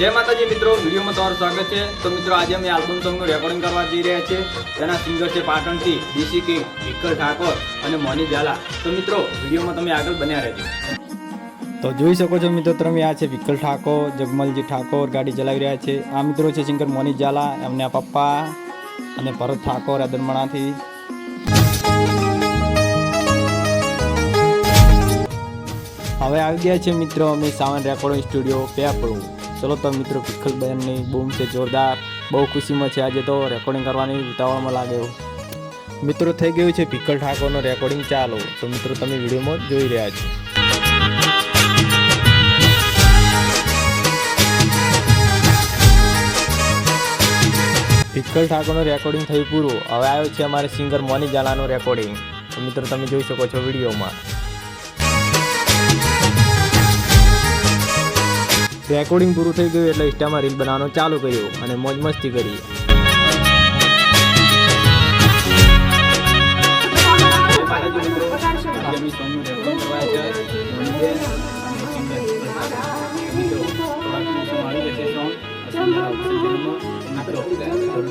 જય માતાજી મિત્રો, વિડીયોમાં તમારું સ્વાગત છે. તો મિત્રો, આજે અમે આલ્બમ સોંગનું રેકોર્ડિંગ કરવા જઈ રહ્યા છીએ. તેના સિંગર છે પાટણથી ડીસી કિંગ વિકલ ઠાકોર અને મોની ઝાલા. તો મિત્રો, વિડીયોમાં તમે આગળ બન્યા રહેજો. તો જોઈ શકો છો મિત્રો, તમે આ છે વિક્કલ ઠાકોર, જગમલજી ઠાકોર ગાડી ચલાવી રહ્યા છે. આ મિત્રો છે સિંગર મોની ઝાલા, એમના પપ્પા અને ભરત ઠાકોર અદરમણાથી હવે આવી ગયા છે મિત્રો, અમે સાવન રેકોર્ડિંગ સ્ટુડિયો પેપડું ચલો તો મિત્રો વિઠ્ઠલબેનની બૂમ છે જોરદાર. બહુ ખુશીમાં છે આજે તો રેકોર્ડિંગ કરવાની ઉતાવળમાં લાગ્યો મિત્રો, થઈ ગયું છે પિક્કલ ઠાકોરનો રેકોર્ડિંગ ચાલુ. તો મિત્રો, તમે વિડીયોમાં જોઈ રહ્યા છો. વિક્કલ ઠાકોરનું રેકોર્ડિંગ થયું પૂરું. હવે આવ્યો છે અમારે સિંગર મોની ઝાલાનું રેકોર્ડિંગ તો મિત્રો, તમે જોઈ શકો છો વિડીયોમાં. રેકોર્ડિંગ પૂરું થઈ ગયું એટલે ઇન્સ્ટામાં રીલ બનાવવાનું ચાલુ કર્યું અને મોજ મસ્તી કરી. જય